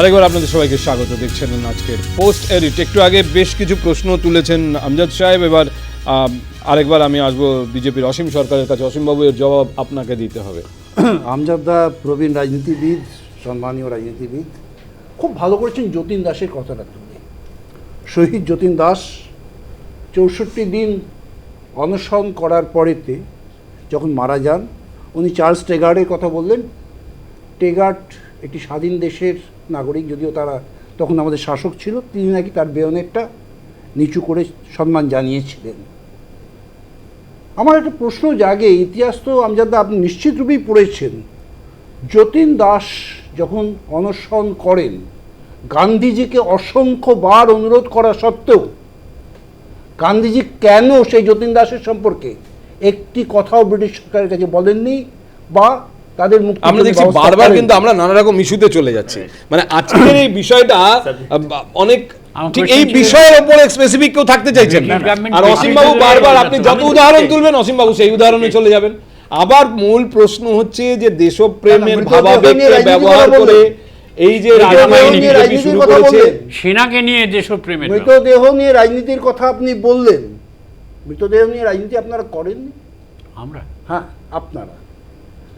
আরেকবার আপনাদের সবাইকে স্বাগত দেখছেন আজকের পোস্ট এডিট একটু আগে বেশ কিছু প্রশ্ন তুলেছেন আমজাদ সাহেব। এবার আরেকবার আমি আসব বিজেপির অসীম সরকারের কাছে। অসীমবাবু এর জবাব আপনাকে দিতে হবে। আমজাদা প্রবীণ রাজনীতিবিদ, সম্মানীয় রাজনীতিবিদ। খুব ভালো করেছেন যতীন দাসের কথাটা তুলে। শহীদ যতীন দাস চৌষট্টি দিন অনশন করার পরেতে যখন মারা যান, উনি চার্লস টেগার্ডের কথা বললেন। টেগার্ড একটি স্বাধীন দেশের নাগরিক, যদিও তারা তখন আমাদের শাসক ছিল, তিনি নাকি তার বেয়নেটটা নিচু করে সম্মান জানিয়েছিলেন। আমার একটা প্রশ্ন জাগে, ইতিহাস তো আমজাদা আপনি নিশ্চিত রূপেই পড়েছেন। যতীন দাস যখন অনশন করেন, গান্ধীজিকে অসংখ্যবার অনুরোধ করা সত্ত্বেও, গান্ধীজি কেন সেই যতীন দাসের সম্পর্কে একটি কথাও ব্রিটিশ সরকারের কাছে বলেননি বা তাদের মুক্তি আমরা দেখছি বারবার কিন্তু আমরা নানা রকম ইস্যুতে চলে যাচ্ছি। মানে আজকের এই বিষয়টা অনেক ঠিক এই বিষয়ের উপরে স্পেসিফিক কেউ থাকতে চাইছেন আর অসীম বাবু বারবার আপনি যত উদাহরণ তুলবেন অসীম বাবু সেই উদাহরণে চলে যাবেন। আবার মূল প্রশ্ন হচ্ছে যে দেশপ্রেমের ভাবাবেগকে ব্যবহার করে এই যে মৃতদেহ রাজনীতি নিয়ে বিজেপি রাজনীতির শুরু করেছে সেনাকে নিয়ে দেশপ্রেমের মৃতদেহ নিয়ে রাজনীতির কথা আপনি বললেন। মৃতদেহ নিয়ে রাজনীতি আপনারা করেননি? আমরা? হ্যাঁ আপনারা।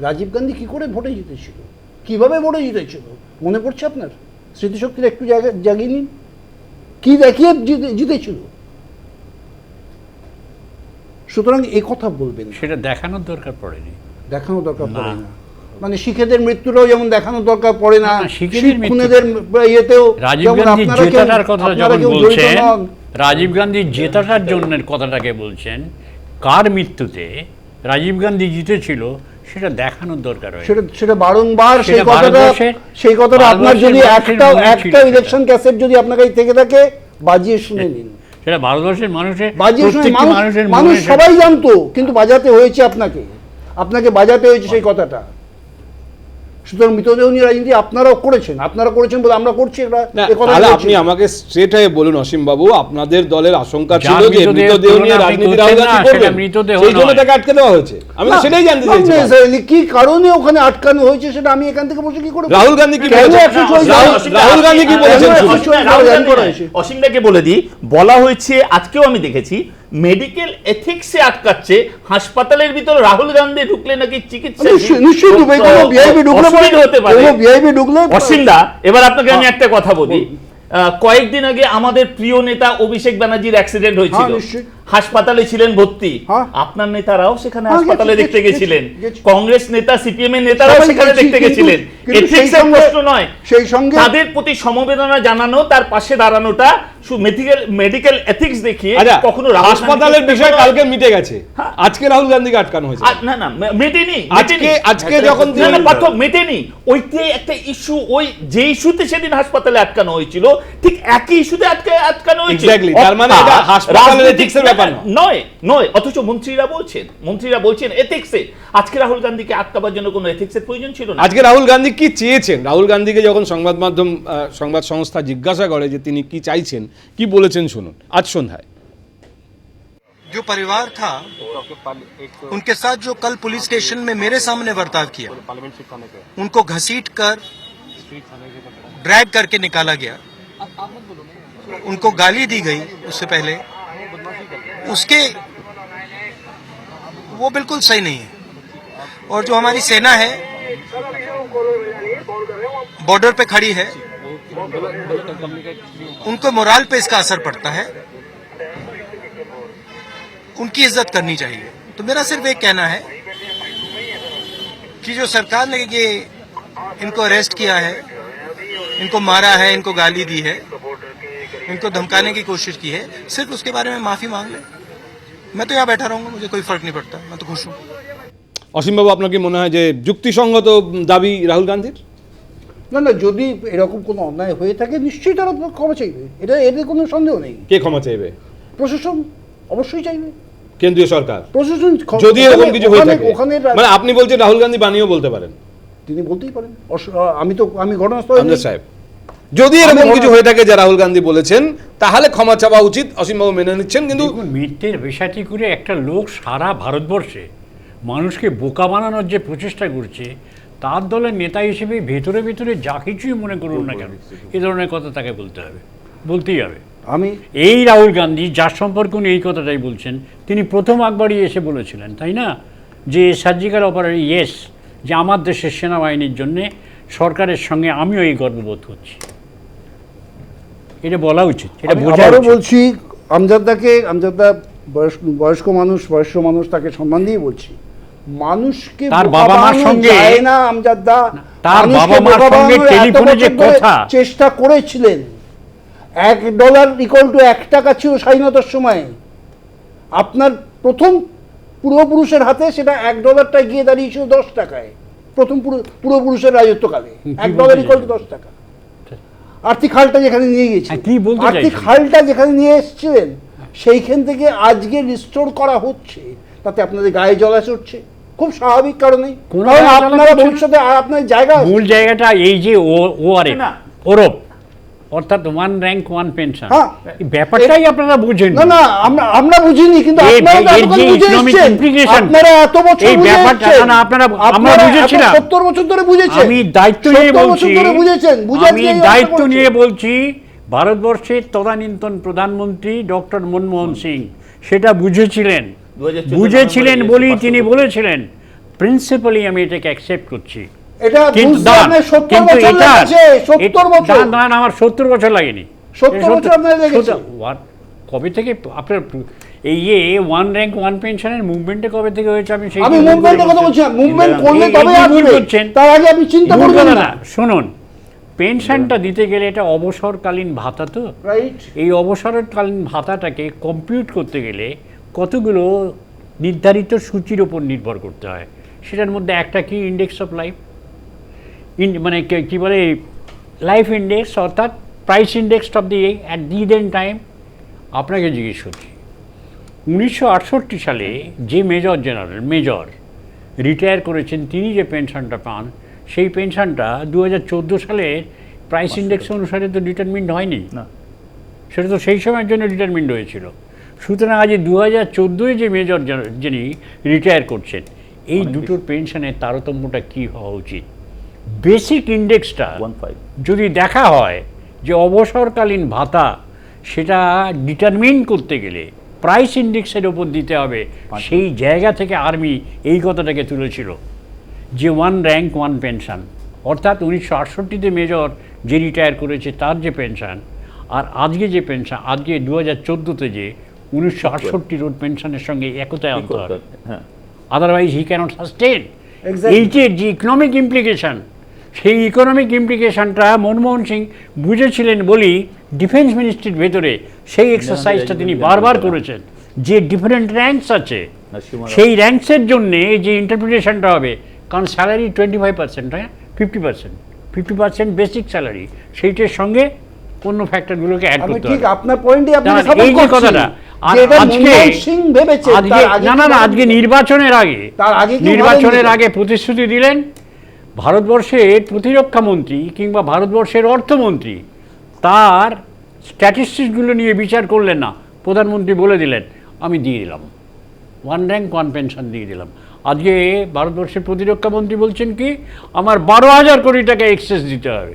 রাজীব গান্ধী কি করে ভোটে জিতেছিল? কীভাবে ভোটে জিতেছিল? মনে পড়ছে আপনার? স্মৃতিশক্তির একটু জায়গা জাগিয়ে নিন। কি দেখিয়ে জিতেছিল? সুতরাং এই কথা বলবেন সেটা দেখানোর দরকার পড়েনি। দেখানো দরকার পড়ে না মানে শিখেদের মৃত্যুটাও যেমন দেখানো দরকার পড়ে না শিখেদের ইয়েতেও রাজীব যেমন গান্ধী জেতাটার কথা যখন বলছেন রাজীব গান্ধী জেতাটার জন্য কথাটাকে বলছেন কার মৃত্যুতে রাজীব গান্ধী জিতেছিল সেটা দেখানোর দরকার সেটা সেটা বারংবার সেই কথাটা সেই কথাটা আপনার যদি একটা একটা ইলেকশন ক্যাসেট যদি আপনার কাছে থেকে থাকে বাজিয়ে শুনে নিন। সেটা ভারতবর্ষের মানুষের বাজিয়ে শুনে মানুষ মানুষের মানুষ সবাই জানতো কিন্তু বাজাতে হয়েছে আপনাকে। আপনাকে বাজাতে হয়েছে সেই কথাটা। সুতরাং মৃতদেহ নিয়ে রাজনীতি আপনারাও করেছেন আপনারা করেছেন বলে আমরা করছি তাহলে আপনি আমাকে স্ট্রেট হয়ে বলুন অসীম বাবু আপনাদের দলের আশঙ্কা ছিল যে মৃতদেহ নিয়ে রাজনীতি সেই জন্য তাকে আটকে দেওয়া হয়েছে। আমি সেটাই জানতে চাইছি কি কারণে ওখানে আটকানো হয়েছে সেটা আমি এখান থেকে বসে কি করে রাহুল গান্ধী কি বলেছেন? রাহুল- গান্ধী কি বলেছেন বলে দিই বলা হয়েছে আজকেও আমি দেখেছি মেডিকেল এথিক্সে আটকাচ্ছে হাসপাতালের ভিতর রাহুল গান্ধী ঢুকলে নাকি চিকিৎসা নিশ্চয়ই নিশ্চয়ই ঢুকবে কোনো ভিআইপি ঢুকলে হতে পারে। কোনো ভিআইপি ঢুকলে অসীমদা এবার আপনাকে আমি একটা কথা বলি। কয়েকদিন আগে আমাদের প্রিয় নেতা অভিষেক ব্যানার্জির অ্যাক্সিডেন্ট হয়েছিল। হ্যাঁ, হাসপাতালে ছিলেন ভর্তি। হ্যাঁ। আপনার নেতারাও সেখানে হ্যাঁ, হাসপাতালে দেখতে গেছিলেন। কংগ্রেস নেতা সিপিএম এর নেতারাও সেখানে দেখতে গেছিলেন। প্রশ্ন নয়। সেই সঙ্গে তাদের প্রতি সমবেদনা জানানো তার পাশে দাঁড়ানোটা মেডিকেল মেডিকেল এথিক্স দেখিয়ে আচ্ছা কখনো হাসপাতালের বিষয় কালকে মিটে গেছে। হ্যাঁ। আজকে রাহুল গান্ধীকে আটকানো হয়েছে। না না মেটেনি আজকে আজকে যখন না পার্থ মেটেনি। ওইতে একটা ইস্যু ওই যে ইস্যুতে সেদিন হাসপাতালে আটকানো হয়েছিল ঠিক একই ইস্যুতে আটকে আটকানো হয়েছিল। Exactly, তার মানে এটা হাসপাতালের ব্যাপার নয়। নয় অথচ মন্ত্রীরা বলছেন মন্ত্রীরা বলছেন এথিক্সে আজকে রাহুল গান্ধীকে আটকাবার জন্য কোনো এথিক্সের প্রয়োজন ছিল না। আজকে রাহুল গান্ধী কি চেয়েছেন? রাহুল গান্ধীকে যখন সংবাদ মাধ্যম আহ, সংবাদ সংস্থা জিজ্ঞাসা করে যে তিনি কি চাইছেন কি বলেছেন শুনুন আজ সন্ধ্যায় जो परिवार था उनके साथ जो कल पुलिस स्टेशन में मेरे सामने बर्ताव किया उनको घसीट कर ड्रैग करके निकाला गया उनको गाली दी गई उससे पहले उसके वो बिल्कुल सही नहीं है और जो हमारी सेना है बॉर्डर पे खड़ी है उनको मोराल पे इसका असर पड़ता है उनकी इज्जत करनी चाहिए तो मेरा सिर्फ एक कहना है कि जो सरकार ने ये इनको अरेस्ट किया है इनको मारा है इनको गाली दी है इनको धमकाने की कोशिश की है सिर्फ उसके बारे में माफी मांग ले मैं तो यहाँ बैठा रहूंगा मुझे कोई फर्क नहीं पड़ता मैं तो खुश हूँ অসীমবাবু আপনার কি মনে হয় যে যুক্তিসঙ্গত দাবি রাহুল গান্ধীর না না যদি এরকম কোনো অন্যায় হয়ে থাকে নিশ্চয়ই তারা ক্ষমা চাইবে। এটা এতে কোনো সন্দেহ নেই। কে ক্ষমা চাইবে? প্রশাসন অবশ্যই চাইবে। কেন্দ্রীয় সরকার। প্রশাসন যদি এরকম কিছু হয়ে থাকে। ওখানে মানে আপনি বলছেন রাহুল গান্ধী বানিয়েও বলতে পারেন। তিনি বলতেই পারেন। আমি তো আমি ঘটনাস্থলে সাহেব যদি এরকম কিছু হয়ে থাকে যা রাহুল গান্ধী বলেছেন তাহলে ক্ষমা চাওয়া উচিত অসীমবাবু মেনে নিচ্ছেন কিন্তু মিথ্যের বিষয়টি করে একটা লোক সারা ভারতবর্ষে মানুষকে বোকা বানানোর যে প্রচেষ্টা করছে তার দলের নেতা হিসেবে ভেতরে ভেতরে যা কিছুই মনে করুন না কেন এ ধরনের কথা তাকে বলতে হবে বলতেই হবে। আমি এই রাহুল গান্ধী যার সম্পর্কে উনি এই কথাটাই বলছেন তিনি প্রথম একবারই এসে বলেছিলেন তাই না? যে সার্জিক্যাল অপারেশন ইয়েস যে আমার দেশের সেনাবাহিনীর জন্য সরকারের সঙ্গে আমিও এই গর্ববোধ করছি। এটা বলা উচিত এটা আমি বোঝা বলছি আমজাদদাকে আমজাদদা বয়স্ক বয়স্ক মানুষ বয়স্ক মানুষ তাকে সম্মান দিয়ে বলছি। মানুষকে তার বাবা মার সঙ্গে- না আমজাদদা তার বাবা মার সঙ্গে টেলিফোনে যে কথা। চেষ্টা করেছিলেন। এক ডলার ইকুয়াল টু এক টাকা ছিল স্বাধীনতার সময়। আপনার প্রথম পূর্বপুরুষের হাতে সেটা এক ডলারটা গিয়ে দাঁড়িয়েছিল দশ টাকায়। প্রথম পূর্বপুরুষের রাজত্বকালে এক ডলার ইকুয়াল টু দশ টাকা। আর্থিক হালটা যেখানে নিয়ে গেছে হ্যাঁ, আর্থিক হালটা যেখানে নিয়ে এসেছিলেন সেইখান থেকে আজকে রিস্টোর করা হচ্ছে। তাতে আপনাদের গায়ে জলা চড়ছে খুব স্বাভাবিক কারণে। কারণ আপনারা ভবিষ্যতে আপনার জায়গা মূল জায়গাটা এই যে ও ও আর না। ওরপ অর্থাৎ ওয়ান র্যাঙ্ক ওয়ান পেনশন হ্যাঁ। ব্যাপারটাই আপনারা বুঝেন না না আমরা আমরা বুঝিনি কিন্তু আপনারা এত বছর এই ব্যাপারটা- না, আপনারা- আমরা আপনারা এত বুঝেছিলাম। 70 বছর ধরে বুঝেছেন। আমি দায়িত্ব নিয়ে 70 বলছি বছর ধরে বুঝেছেন। বুঝে আমি দায়িত্ব নিয়ে বলছি ভারতবর্ষের তদানীন্তন প্রধানমন্ত্রী ডক্টর মনমোহন সিং সেটা বুঝেছিলেন। 2014 বুঝেছিলেন এসে তিনি বলেছিলেন। প্রিন্সিপালি আমি এটাকে অ্যাকসেপ্ট করছি। কিন্তু বুঝতে দাঁড়ান, আপনার 70 কিন্তু বছর এটা লেগেছে 70 এটা- বছর। দাঁড়ান, দাঁড়ান, আমার সত্তর বছর লাগেনি। 70 এই বছর আপনার লেগেছে। সত্তর- what? কবে থেকে আপনার এই ইয়ে ওয়ান র্যাঙ্ক ওয়ান পেনশনের মুভমেন্টে কবে থেকে হয়েছে আমি সেই আমি মুভমেন্টের কথা বলছি। মুভমেন্ট করলে তবে আসবে। করছেন। তার আগে আপনি চিন্তা করবেন না না। শুনুন পেনশনটা দিতে গেলে এটা অবসরকালীন ভাতা তো। রাইট এই অবসরকালীন ভাতাটাকে কম্পিউট করতে গেলে কতগুলো নির্ধারিত সূচির ওপর নির্ভর করতে হয়? সেটার মধ্যে একটা কি ইন্ডেক্স অফ লাইফ ইন মানে কী বলে? লাইফ ইন্ডেক্স অর্থাৎ price index of the at the then time আপনাকে জিজ্ঞেস করছি। উনিশশো আটষট্টি সালে যে মেজর জেনারেল মেজর রিটায়ার করেছেন তিনি যে পেনশনটা পান সেই পেনশনটা দু হাজার চোদ্দ সালের প্রাইস ইন্ডেক্স অনুসারে তো ডিটারমিন্ড হয়নি। না। সেটা তো সেই সময়ের জন্য ডিটারমিন্ড হয়েছিল। সুতরাং আজ দু হাজার চোদ্দোয় যে মেজর যিনি রিটায়ার করছেন এই দুটোর পেনশনের তারতম্যটা কী হওয়া উচিত? বেসিক ইন্ডেক্সটা যদি দেখা হয় যে অবসরকালীন ভাতা সেটা ডিটারমিন করতে গেলে প্রাইস ইন্ডেক্সের ওপর দিতে হবে সেই জায়গা থেকে আর্মি এই কথাটাকে তুলেছিল যে ওয়ান র্যাঙ্ক ওয়ান পেনশন। অর্থাৎ উনিশশো আটষট্টিতে মেজর যে রিটায়ার করেছে তার যে পেনশন আর আজকে যে পেনশন আজকে দু হাজার চোদ্দোতে যে উনিশশো আটষট্টির ওর পেনশনের সঙ্গে একতায় আনতে হবে হ্যাঁ। আদারওয়াইজ হি ক্যানট সাস্টেন এইটের যে ইকোনমিক ইমপ্লিকেশন সেই ইকোনমিক ইমপ্লিকেশনটা মনমোহন সিং বুঝেছিলেন বলেই ডিফেন্স মিনিস্ট্রির ভেতরে। সেই এক্সারসাইজটা তিনি বারবার করেছেন। যে ডিফারেন্ট র্যাঙ্কস আছে সেই র্যাঙ্কসের জন্যে যে ইন্টারপ্রিটেশনটা হবে কারণ স্যালারি টোয়েন্টি ফাইভ পার্সেন্ট হ্যাঁ? Fifty percent fifty percent basic salary সেইটার সঙ্গে অন্য ফ্যাক্টরগুলোকে অ্যাড করতে ঠিক আপনার পয়েন্টই সাপোর্ট এই যে কথাটা আজকে সিং ভেবেছে না না না আজকে নির্বাচনের আগে তার আগে নির্বাচনের আগে প্রতিশ্রুতি দিলেন ভারতবর্ষের প্রতিরক্ষা মন্ত্রী কিংবা ভারতবর্ষের অর্থমন্ত্রী। তার স্ট্যাটিস্টিক্সগুলো নিয়ে বিচার করলেন না প্রধানমন্ত্রী বলে দিলেন আমি দিয়ে দিলাম। ওয়ান র্যাঙ্ক ওয়ান পেনশন দিয়ে দিলাম। আজকে ভারতবর্ষের প্রতিরক্ষা মন্ত্রী বলছেন কি আমার বারো হাজার কোটি টাকা এক্সেস দিতে হবে।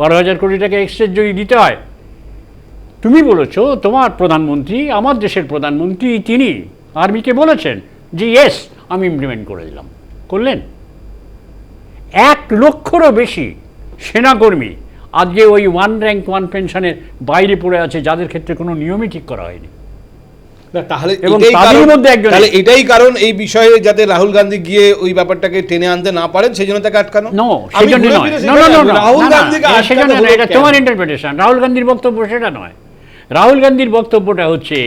বারো হাজার কোটি টাকা এক্সেস যদি দিতে হয় তুমি বলেছ তোমার প্রধানমন্ত্রী আমার দেশের প্রধানমন্ত্রী তিনি। আর্মিকে বলেছেন যে ইয়েস আমি ইমপ্লিমেন্ট করে দিলাম। করলেন। এক লক্ষরও বেশি সেনাকর্মী আজকে ওই ওয়ান র্যাঙ্ক ওয়ান পেনশনের বাইরে পড়ে আছে যাদের ক্ষেত্রে কোনো নিয়মই ঠিক করা হয়নি। তাহলে এবং এটাই কারণ- তাহলে এটাই কারণ এই বিষয়ে যাতে রাহুল গান্ধী গিয়ে ওই ব্যাপারটাকে টেনে আনতে না পারেন সেই জন্য তাকে আটকানো? রাহুল গান্ধীকে? তোমার ইন্টারপ্রিটেশন রাহুল গান্ধীর বক্তব্য সেটা নয়। রাহুল গান্ধীর বক্তব্যটা হচ্ছে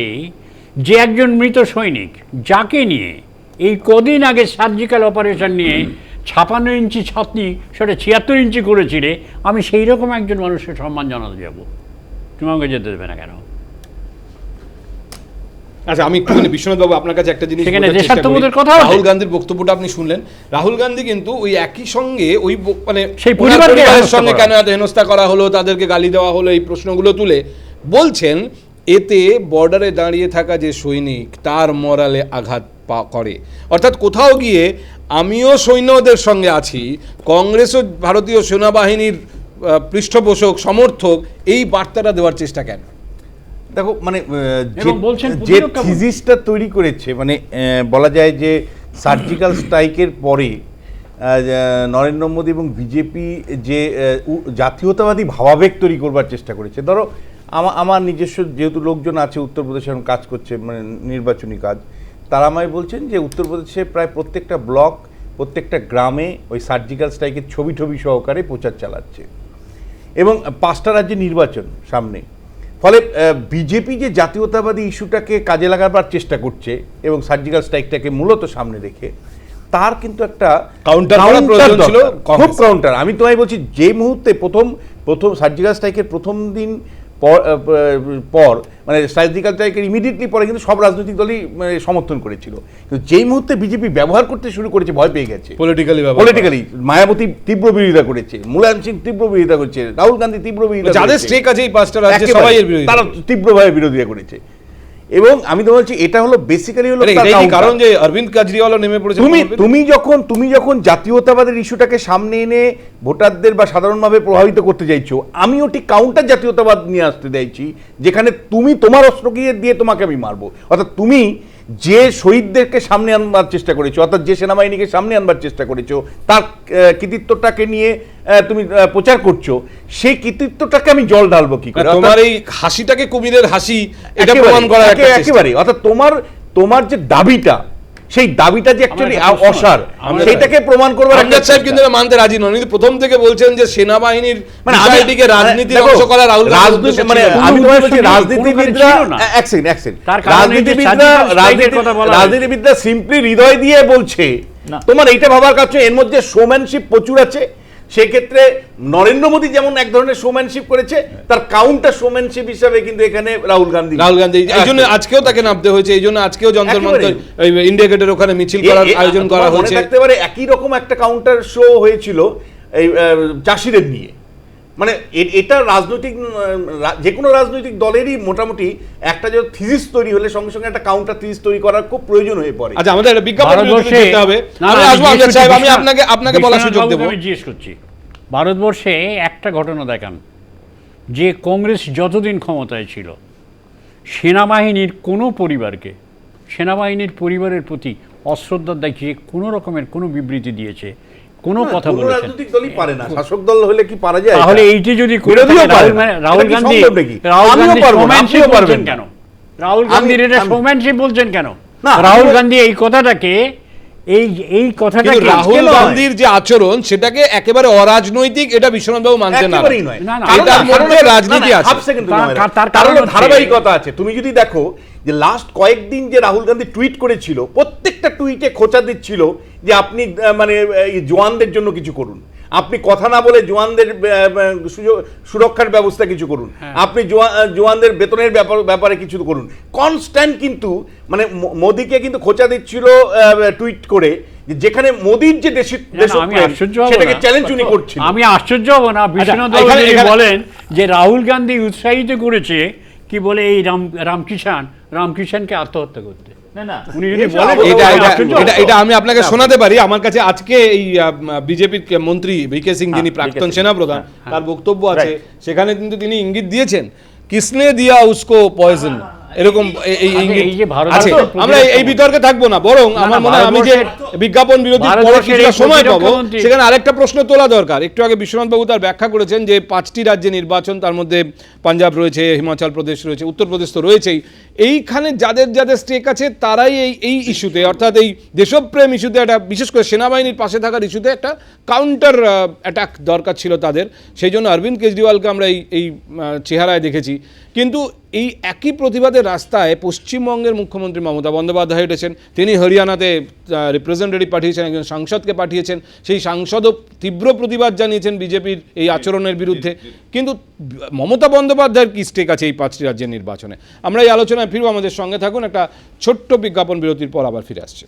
যে একজন মৃত সৈনিক যাকে নিয়ে এই কদিন আগে সার্জিক্যাল অপারেশন নিয়ে ছাপান্ন ইঞ্চি ছাতনি সেটা ছিয়াত্তর ইঞ্চি করেছিলে আমি সেই রকম একজন মানুষের সম্মান জানাতে যাব তুমি আমাকে যেতে দেবে না কেন আচ্ছা আমি একটুখানি বিশ্বনাথ বাবু আপনার কাছে একটা জিনিস। দেশাত্মবোধের আছে। রাহুল গান্ধীর বক্তব্যটা আপনি শুনলেন রাহুল গান্ধী কিন্তু ওই একই সঙ্গে ওই মানে সেই পরিবারের সঙ্গে। কেন এত হেনস্থা করা হলো তাদেরকে গালি দেওয়া হলো এই প্রশ্নগুলো তুলে বলছেন এতে বর্ডারে দাঁড়িয়ে থাকা যে সৈনিক তার মরালে আঘাত পা করে অর্থাৎ কোথাও গিয়ে আমিও সৈন্যদের সঙ্গে আছি কংগ্রেসও ভারতীয় সেনাবাহিনীর পৃষ্ঠপোষক সমর্থক এই বার্তাটা দেওয়ার চেষ্টা কেন দেখো মানে যে-। থিজিসটা তৈরি করেছে মানে আহ, বলা যায় যে সার্জিক্যাল স্ট্রাইকের পরে আহ, নরেন্দ্র মোদী এবং বিজেপি যে জাতীয়তাবাদী ভাবাবেগ তৈরি করবার চেষ্টা করেছে ধরো আমার আমার নিজস্ব যেহেতু লোকজন আছে উত্তরপ্রদেশে এখন কাজ করছে মানে নির্বাচনী কাজ তারা আমায় বলছেন যে উত্তরপ্রদেশে প্রায় প্রত্যেকটা ব্লক প্রত্যেকটা গ্রামে ওই সার্জিক্যাল স্ট্রাইকের ছবি ছবি সহকারে প্রচার চালাচ্ছে। এবং পাঁচটা রাজ্যে নির্বাচন সামনে। ফলে বিজেপি যে জাতীয়তাবাদী ইস্যুটাকে কাজে লাগাবার চেষ্টা করছে এবং সার্জিক্যাল স্ট্রাইকটাকে মূলত সামনে রেখে তার কিন্তু একটা কাউন্টার খুব কাউন্টার আমি তোমায় বলছি যে মুহূর্তে প্রথম প্রথম সার্জিক্যাল স্ট্রাইকের প্রথম দিন পর মানে সার্জিক্যাল স্ট্রাইকের ইমিডিয়েটলি পরে কিন্তু সব রাজনৈতিক দলই মানে সমর্থন করেছিল। কিন্তু যেই মুহূর্তে বিজেপি ব্যবহার করতে শুরু করেছে ভয় পেয়ে গেছে। পলিটিক্যালি পলিটিক্যালি মায়াবতী তীব্র বিরোধিতা করেছে মুলায়ম সিং তীব্র বিরোধিতা করছে রাহুল গান্ধী তীব্র বিরোধিতা যাদের স্টেক আছে এই পাঁচটা রাজ্যে সবাই বিরোধী। তারা তীব্রভাবে বিরোধিতা করেছে। এবং আমি তো বলছি এটা হলো বেসিক্যালি হলো। কারণ যে অরবিন্দ কেজরিওয়ালও নেমে পড়েছে? তুমি তুমি যখন তুমি যখন জাতীয়তাবাদের ইস্যুটাকে সামনে এনে ভোটারদের বা সাধারণভাবে প্রভাবিত করতে চাইছো আমি ওটি কাউন্টার জাতীয়তাবাদ নিয়ে আসতে চাইছি যেখানে তুমি তোমার অস্ত্র দিয়ে তোমাকে আমি মারবো? অর্থাৎ তুমি যে শহীদদেরকে সামনে আনবার চেষ্টা করেছ অর্থাৎ যে সেনাবাহিনীকে সামনে আনবার চেষ্টা করেছ তার কৃতিত্বটাকে নিয়ে তুমি প্রচার করছ সেই কৃতিত্বটাকে আমি জল ঢালবো কি করে তোমার এই হাসিটাকে কুমিরের হাসি এটা প্রমাণ চেষ্টা। একেবারে অর্থাৎ তোমার তোমার যে দাবিটা সেই দাবিটা যে অ্যাকচুয়ালি অসার সেটাকে প্রমাণ করবার আমজাদ সাহেব কিন্তু মানতে রাজি নন। কিন্তু প্রথম থেকে বলছেন যে সেনাবাহিনীর মানে আইডিকে রাজনীতির অংশ করা রাহুল রাজনীতি- মানে আমি তোমায় বলছি রাজনীতিবিদরা। এক সেকেন্ড এক সেকেন্ড। রাজনীতিবিদরা রাজনীতিবিদরা সিম্পলি হৃদয় দিয়ে বলছে তোমার এইটা ভাবার কাছে এর মধ্যে শোম্যানশিপ প্রচুর আছে। সেক্ষেত্রে নরেন্দ্র মোদী যেমন এক ধরনের শোম্যানশিপ করেছে তার কাউন্টার শোম্যানশিপ হিসাবে কিন্তু এখানে রাহুল গান্ধী রাহুল গান্ধী এই জন্য আজকেও তাকে নামতে হয়েছে এই জন্য আজকেও যন্ত্র মন্তর ইন্ডিয়া গেটের ওখানে মিছিল করার আয়োজন করা হয়েছে। থাকতে পারে একই রকম একটা কাউন্টার শো হয়েছিল এই চাষিদের নিয়ে। মানে এটা রাজনৈতিক যে কোনো রাজনৈতিক দলেরই মোটামুটি একটা যে থিজিস তৈরি হলে সঙ্গে সঙ্গে একটা কাউন্টার থিজিস তৈরি করার খুব প্রয়োজন হয়ে পড়ে। আচ্ছা আমাদের একটা বিজ্ঞাপন ভারতবর্ষে হবে। আমি আসব জিজ্ঞেস আমজাদ সাহেব আমি আপনাকে আপনাকে বলার সুযোগ দেবো। আমি জিজ্ঞেস করছি। ভারতবর্ষে একটা ঘটনা দেখান। যে কংগ্রেস যতদিন ক্ষমতায় ছিল সেনাবাহিনীর কোনো পরিবারকে সেনাবাহিনীর পরিবারের প্রতি অশ্রদ্ধা দেখিয়ে কোনো রকমের কোনো বিবৃতি দিয়েছে কোনো কথা বলে বলেছেন। রাজনৈতিক দলই পারে না। শাসক দল হলে কি পারা যায়? তাহলে এইটি যদি করে বিরোধীও পারে রাহুল মানে- রাহুল গান্ধী? রাহুল গান্ধী আপনিও পারবেন বলছেন কেন? রাহুল গান্ধী গান্ধীর এটা শোম্যানশিপ বলছেন কেন? রাহুল গান্ধী এই কথাটাকে এই এই কথাটা রাহুল গান্ধীর যে আচরণ সেটাকে একেবারে অরাজনৈতিক এটা বিশ্বনাথবাবু মানছেন না এটার মধ্যে রাজনীতি আছে। তার- কারণ ধারাবাহিকতা আছে। তুমি যদি দেখো যে লাস্ট কয়েকদিন যে রাহুল গান্ধী টুইট করেছিল প্রত্যেকটা টুইটে খোঁচা দিচ্ছিল যে আপনি মানে জোয়ানদের জন্য কিছু করুন। আপনি কথা না বলে সুযোগ- সুরক্ষার ব্যবস্থা কিছু করুন। আপনি জোয়া- আহ, জওয়ানদের বেতনের ব্যাপারে কিছু করুন। কনস্ট্যান্ট কিন্তু মানে মোদিকে কিন্তু খোঁচা দিচ্ছিল টুইট করে যেখানে মোদির যে দেশি সেটাকে না। চ্যালেঞ্জ উনি করছেন আমি আশ্চর্য হব না। বিশ্বনাথ যদি এখানে- বলেন যে রাহুল গান্ধী উৎসাহিত করেছে কি বলে এই রাম রামকিষান রামকিষানকে আত্মহত্যা করতে। এটা- আমি আপনাকে শোনাতে পারি। আমার কাছে আজকে এই বিজেপির মন্ত্রী ভিকে সিং যিনি হ্যাঁ, প্রাক্তন সেনাপ্রধান হ্যাঁ, তার বক্তব্য আছে। সেখানে কিন্তু তিনি ইঙ্গিত দিয়েছেন কিসনে দিয়া উসকো পয়জন এরকম এই- আচ্ছা, ইঙ্গিত আমরা এই- বিতর্কে থাকব না বরং আমার মনে হয় আমি যে বিজ্ঞাপন বিরতির পরে কিছুটা সময় পাবো। সেখানে আরেকটা প্রশ্ন তোলা দরকার। একটু আগে বিশ্বনাথ বাবু তার ব্যাখ্যা করেছেন যে পাঁচটি রাজ্যে নির্বাচন তার মধ্যে পাঞ্জাব রয়েছে হিমাচল প্রদেশ রয়েছে উত্তরপ্রদেশ তো রয়েছেই। এইখানে যাদের যাদের স্টেক আছে তারাই এই এই ইস্যুতে অর্থাৎ এই দেশপ্রেম ইস্যুতে একটা বিশেষ করে সেনাবাহিনীর পাশে থাকার ইস্যুতে একটা কাউন্টার অ্যাটাক দরকার ছিল তাদের। সেই জন্য অরবিন্দ কেজরিওয়ালকে আমরা এই এই চেহারায় দেখেছি। কিন্তু এই একই প্রতিবাদের রাস্তায় পশ্চিমবঙ্গের মুখ্যমন্ত্রী মমতা বন্দ্যোপাধ্যায় উঠেছেন। তিনি হরিয়ানাতে রিপ্রেজেন্টেটিভ পাঠিয়েছেন একজন সাংসদকে পাঠিয়েছেন। সেই সাংসদও তীব্র প্রতিবাদ জানিয়েছেন বিজেপির এই আচরণের বিরুদ্ধে। কিন্তু মমতা বন্দ্যোপাধ্যায়ের কি স্টেক আছে এই পাঁচটি রাজ্যের নির্বাচনে? আমরা এই আলোচনায় ফিরবো। আমাদের সঙ্গে থাকুন একটা ছোট্ট বিজ্ঞাপন বিরতির পর আবার ফিরে আসছে।